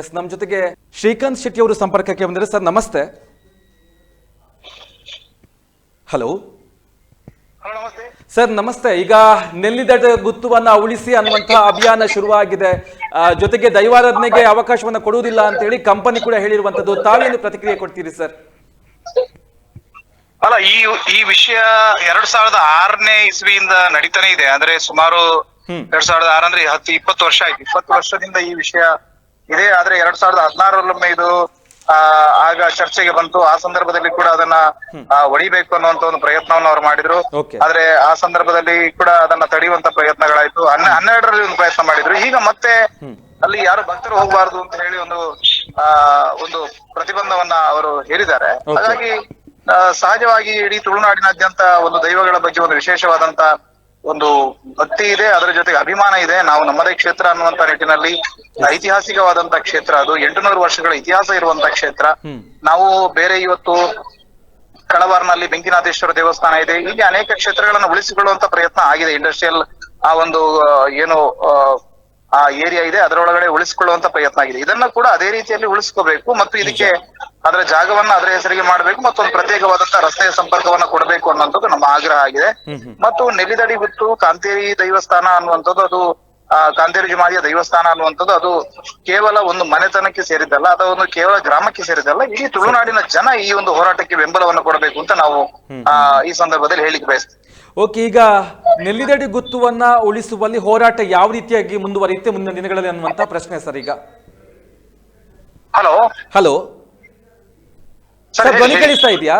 S ನಮ್ಮ ಜೊತೆಗೆ ಶ್ರೀಕಾಂತ್ ಶೆಟ್ಟಿ ಅವರು ಸಂಪರ್ಕಕ್ಕೆ ಬಂದರೆ ಸರ್ ನಮಸ್ತೆ. ಹಲೋ ಸರ್ ನಮಸ್ತೆ. ಈಗ ನೆಲ್ಲಿದಡ ಗುತ್ತುವನ್ನ ಉಳಿಸಿ ಅನ್ನುವಂತಹ ಅಭಿಯಾನ ಶುರುವಾಗಿದೆ. ಜೊತೆಗೆ ದೈವಾರಾಧನೆಗೆ ಅವಕಾಶವನ್ನ ಕೊಡುವುದಿಲ್ಲ ಅಂತ ಹೇಳಿ ಕಂಪನಿ ಕೂಡ ಹೇಳಿರುವಂತದ್ದು. ತಾವೇನು ಪ್ರತಿಕ್ರಿಯೆ ಕೊಡ್ತೀರಿ ಸರ್? ಅಲ್ಲ ಈ ಈ ವಿಷಯ ಎರಡ್ ಸಾವಿರದ ಆರನೇ ಇಸ್ವಿಯಿಂದ ನಡೀತಾನೆ ಇದೆ. ಅಂದ್ರೆ ಸುಮಾರು. ಎರಡ್ ಸಾವಿರದ ಆರು ಅಂದ್ರೆ ಹತ್ತು ಇಪ್ಪತ್ತು ವರ್ಷ ಆಯ್ತು. ಇಪ್ಪತ್ತು ವರ್ಷದಿಂದ ಈ ವಿಷಯ ಇದೆ ಆದ್ರೆ ಎರಡ್ ಸಾವಿರದ ಹದಿನಾರರಲ್ಲೊಮ್ಮೆ ಇದು ಆ ಆಗ ಚರ್ಚೆಗೆ ಬಂತು. ಆ ಸಂದರ್ಭದಲ್ಲಿ ಕೂಡ ಅದನ್ನ ಒಡಿಬೇಕು ಅನ್ನುವಂತ ಒಂದು ಪ್ರಯತ್ನವನ್ನು ಅವ್ರು ಮಾಡಿದ್ರು. ಆದ್ರೆ ಆ ಸಂದರ್ಭದಲ್ಲಿ ಕೂಡ ಅದನ್ನ ತಡೆಯುವಂತ ಪ್ರಯತ್ನಗಳಾಯ್ತು. ಹನ್ನೆ ಹನ್ನೆರಡರಲ್ಲಿ ಒಂದು ಪ್ರಯತ್ನ ಮಾಡಿದ್ರು. ಈಗ ಮತ್ತೆ ಅಲ್ಲಿ ಯಾರು ಭಕ್ತರು ಹೋಗಬಾರದು ಅಂತ ಹೇಳಿ ಒಂದು ಆ ಒಂದು ಪ್ರತಿಬಂಧವನ್ನ ಅವರು ಹೇರಿದ್ದಾರೆ. ಹಾಗಾಗಿ ಸಹಜವಾಗಿ ಇಡೀ ತುಳುನಾಡಿನಾದ್ಯಂತ ಒಂದು ದೈವಗಳ ಬಗ್ಗೆ ಒಂದು ವಿಶೇಷವಾದಂತ ಒಂದು ಭಕ್ತಿ ಇದೆ ಅದರ ಜೊತೆಗೆ ಅಭಿಮಾನ ಇದೆ. ನಾವು ನಮ್ಮದೇ ಕ್ಷೇತ್ರ ಅನ್ನುವಂತ ನಿಟ್ಟಿನಲ್ಲಿ ಐತಿಹಾಸಿಕವಾದಂತ ಕ್ಷೇತ್ರ ಅದು. ಎಂಟುನೂರು ವರ್ಷಗಳ ಇತಿಹಾಸ ಇರುವಂತ ಕ್ಷೇತ್ರ. ನಾವು ಬೇರೆ ಇವತ್ತು ಕಳವಾರ್ನಲ್ಲಿ ಬೆಂಕಿನಾಥೇಶ್ವರ ದೇವಸ್ಥಾನ ಇದೆ. ಹೀಗೆ ಅನೇಕ ಕ್ಷೇತ್ರಗಳನ್ನು ಉಳಿಸಿಕೊಳ್ಳುವಂತ ಪ್ರಯತ್ನ ಆಗಿದೆ. ಇಂಡಸ್ಟ್ರಿಯಲ್ ಆ ಒಂದು ಏನು ಆ, ಆ ಏರಿಯಾ ಇದೆ. ಅದರೊಳಗಡೆ ಉಳಿಸಿಕೊಳ್ಳುವಂತ ಪ್ರಯತ್ನ ಆಗಿದೆ. ಇದನ್ನ ಕೂಡ ಅದೇ ರೀತಿಯಲ್ಲಿ ಉಳಿಸ್ಕೋಬೇಕು. ಮತ್ತು ಇದಕ್ಕೆ ಅದರ ಜಾಗವನ್ನ ಅದರ ಹೆಸರಿಗೆ ಮಾಡಬೇಕು ಮತ್ತೊಂದು ಪ್ರತ್ಯೇಕವಾದಂತಹ ಪ್ರತ್ಯೇಕವಾದಂತ ರಸ್ತೆಯ ಸಂಪರ್ಕವನ್ನ ಕೊಡಬೇಕು ಅನ್ನುವಂಥದ್ದು ನಮ್ಮ ಆಗ್ರಹ ಆಗಿದೆ. ಮತ್ತು ನೆಲಿದಡಿ ಬಿಟ್ಟು ಕಾಂತೇರಿ ದೈವಸ್ಥಾನ ಅನ್ನುವಂಥದ್ದು ಅದು ಆ ಕಾಂತೇರಿ ಜುಮಾರಿಯ ದೈವಸ್ಥಾನ ಅನ್ನುವಂಥದ್ದು ಅದು ಕೇವಲ ಒಂದು ಮನೆತನಕ್ಕೆ ಸೇರಿದ್ದಲ್ಲ ಅಥವಾ ಒಂದು ಕೇವಲ ಗ್ರಾಮಕ್ಕೆ ಸೇರಿದ್ದಲ್ಲ ಇಡೀ ತುಳುನಾಡಿನ ಜನ ಈ ಒಂದು ಹೋರಾಟಕ್ಕೆ ಬೆಂಬಲವನ್ನು ಕೊಡಬೇಕು ಅಂತ ನಾವು ಆ ಈ ಸಂದರ್ಭದಲ್ಲಿ ಹೇಳಿಕೆ ಬಯಸ್ತೀವಿ. ಓಕೆ ಈಗ ನೆಲ್ಲಿದಡಿ ಗುತ್ತುವನ್ನ ಉಳಿಸುವಲ್ಲಿ ಹೋರಾಟ ಯಾವ ರೀತಿಯಾಗಿ ಮುಂದುವರಿಯುತ್ತೆ ಮುಂದಿನ ದಿನಗಳಲ್ಲಿ ಅನ್ನುವಂತ ಪ್ರಶ್ನೆ ಸರ್ ಈಗ. ಹಲೋ ಹಲೋ ಸರ್ ಧ್ವನಿ. ಕೇಳಿಸ್ತಾ ಇದೆಯಾ?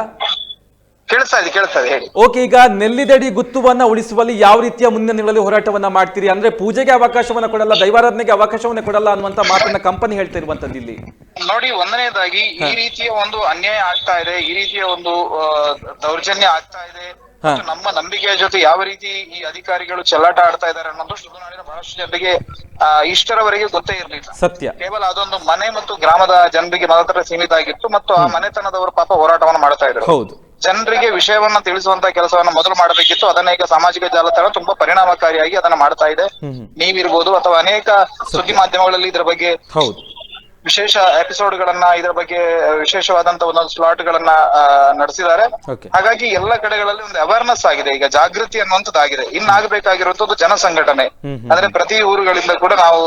ಕೇಳಿಸ್ತಾ ಇದೆ ಕೇಳಿಸ್ತಾ ಇದೆ ಹೇಳಿ. ಓಕೆ ಈಗ ನೆಲ್ಲಿದಡಿ ಗುತ್ತುವನ್ನ ಉಳಿಸುವಲ್ಲಿ ಯಾವ ರೀತಿಯ ಮುಂದಿನ ಹೋರಾಟವನ್ನ ಮಾಡ್ತೀರಿ? ಅಂದ್ರೆ ಪೂಜೆಗೆ ಅವಕಾಶವನ್ನ ಕೊಡಲ್ಲ ದೈವಾರಾಧನೆಗೆ ಅವಕಾಶವನ್ನ ಕೊಡಲ್ಲ ಅನ್ನುವಂತ ಮಾತನ್ನ ಕಂಪನಿ ಹೇಳ್ತಾ ಇರುವಂತದ್ದು ಇಲ್ಲಿ. ನೋಡಿ ಒಂದನೇದಾಗಿ ಈ ರೀತಿಯ ಒಂದು ಅನ್ಯಾಯ ಆಗ್ತಾ ಇದೆ ಈ ರೀತಿಯ ಒಂದು ದೌರ್ಜನ್ಯ ಆಗ್ತಾ ಇದೆ. ಮತ್ತು ನಮ್ಮ ನಂಬಿಕೆಯ ಜೊತೆ ಯಾವ ರೀತಿ ಈ ಅಧಿಕಾರಿಗಳು ಚೆಲ್ಲಾಟ ಆಡ್ತಾ ಇದ್ದಾರೆ ಅನ್ನೋದು ತುಳುನಾಡಿನ ಬಹಳಷ್ಟು ಜನರಿಗೆ ಆ, ಇಷ್ಟರವರೆಗೆ ಗೊತ್ತೇ ಇರಲಿಲ್ಲ. ಸತ್ಯ. ಕೇವಲ ಅದೊಂದು ಮನೆ ಮತ್ತು ಗ್ರಾಮದ ಜನರಿಗೆ ಮಾತ್ರ ಸೀಮಿತ ಆಗಿತ್ತು ಮತ್ತು ಆ ಮನೆತನದವರು ಪಾಪ ಹೋರಾಟವನ್ನು ಮಾಡ್ತಾ ಇದ್ರು. ಹೌದು. ಜನರಿಗೆ ವಿಷಯವನ್ನ ತಿಳಿಸುವಂತ ಕೆಲಸವನ್ನ ಮೊದಲು ಮಾಡಬೇಕಿತ್ತು. ಅದನ್ನ ಈಗ ಸಾಮಾಜಿಕ ಜಾಲತಾಣ ತುಂಬಾ ಪರಿಣಾಮಕಾರಿಯಾಗಿ ಅದನ್ನ ಮಾಡ್ತಾ ಇದೆ. ನೀವಿರ್ಬೋದು ಅಥವಾ ಅನೇಕ ಸುದ್ದಿ ಮಾಧ್ಯಮಗಳಲ್ಲಿ ಇದರ ಬಗ್ಗೆ ಹೌದು. ವಿಶೇಷ ಎಪಿಸೋಡ್ ಗಳನ್ನ ಇದರ ಬಗ್ಗೆ ವಿಶೇಷವಾದಂತ ಒಂದೊಂದು ಸ್ಲಾಟ್ ಗಳನ್ನ ನಡೆಸಿದ್ದಾರೆ. ಹಾಗಾಗಿ ಎಲ್ಲ ಕಡೆಗಳಲ್ಲಿ ಒಂದು ಅವೇರ್ನೆಸ್ ಆಗಿದೆ. ಈಗ ಜಾಗೃತಿ ಅನ್ನುವಂಥದ್ದಾಗಿದೆ. ಇನ್ನಾಗಬೇಕಾಗಿರುವಂತದ್ದು ಜನ ಸಂಘಟನೆ ಹ್ಮ್ ಹ್ಮ್. ಅಂದ್ರೆ ಪ್ರತಿ ಊರುಗಳಿಂದ ಕೂಡ ನಾವು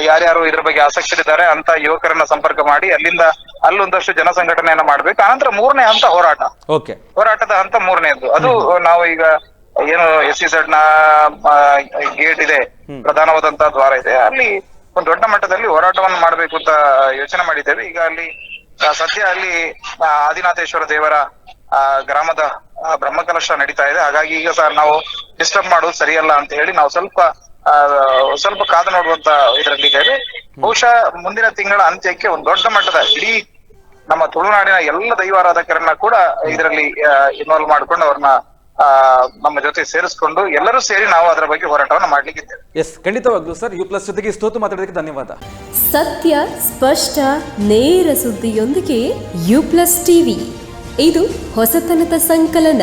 ಯಾರ್ಯಾರು ಇದ್ರ ಬಗ್ಗೆ ಆಸಕ್ತಿ ಇದ್ದಾರೆ ಅಂತ ಯುವಕರನ್ನ ಸಂಪರ್ಕ ಮಾಡಿ ಅಲ್ಲಿಂದ ಅಲ್ಲೊಂದಷ್ಟು ಜನಸಂಘಟನೆಯನ್ನ ಮಾಡ್ಬೇಕು. ಆನಂತರ ಮೂರನೇ ಹಂತ ಹೋರಾಟ. ಹೋರಾಟದ ಹಂತ ಮೂರನೇದು. ಅದು ನಾವು ಈಗ ಏನು ಎಸ್ ಸಿ ನ ಗೇಟ್ ಇದೆ. ಪ್ರಧಾನವಾದಂತಹ ದ್ವಾರ ಇದೆ. ಅಲ್ಲಿ ಒಂದು ದೊಡ್ಡ ಮಟ್ಟದಲ್ಲಿ ಹೋರಾಟವನ್ನು ಮಾಡಬೇಕು ಅಂತ ಯೋಚನೆ ಮಾಡಿದ್ದೇವೆ. ಈಗ ಅಲ್ಲಿ ಸದ್ಯ ಅಲ್ಲಿ ಆದಿನಾಥೇಶ್ವರ ದೇವರ ಆ, ಗ್ರಾಮದ ಬ್ರಹ್ಮಕಲಶ ನಡೀತಾ ಇದೆ. ಹಾಗಾಗಿ ಈಗ ಸರ್ ನಾವು ಡಿಸ್ಟರ್ಬ್ ಮಾಡೋದು ಸರಿಯಲ್ಲ ಅಂತ ಹೇಳಿ ನಾವು ಸ್ವಲ್ಪ ಸ್ವಲ್ಪ ಕಾದು ನೋಡುವಂತ ಇದರಲ್ಲಿದ್ದೇವೆ. ಬಹುಶಃ ಮುಂದಿನ ತಿಂಗಳ ಅಂತ್ಯಕ್ಕೆ ಒಂದು ದೊಡ್ಡ ಮಟ್ಟದ ಇಡೀ ನಮ್ಮ ತುಳುನಾಡಿನ ಎಲ್ಲ ದೈವಾರಾಧಕರನ್ನ ಕೂಡ ಇದರಲ್ಲಿ ಇನ್ವಾಲ್ವ್ ಮಾಡ್ಕೊಂಡು ಅವ್ರನ್ನ ಆ, ನಮ್ಮ ಜೊತೆ ಸೇರಿಸ್ಕೊಂಡು ಎಲ್ಲರೂ ಸೇರಿ ನಾವು ಅದರ ಬಗ್ಗೆ ಹೋರಾಟವನ್ನು ಮಾಡ್ಲಿಕ್ಕಿದ್ದೇವೆ. ಎಸ್ ಖಂಡಿತವಾಗ್ಲೂ ಸರ್ ಯು ಪ್ಲಸ್ ಜೊತೆಗೆ ಇಷ್ಟೊತ್ತು ಮಾತಾಡೋದಕ್ಕೆ ಧನ್ಯವಾದ. ಸತ್ಯ ಸ್ಪಷ್ಟ ನೇರ ಸುದ್ದಿಯೊಂದಿಗೆ ಯು ಪ್ಲಸ್ ಟಿವಿ ಇದು ಹೊಸತನದ ಸಂಕಲನ.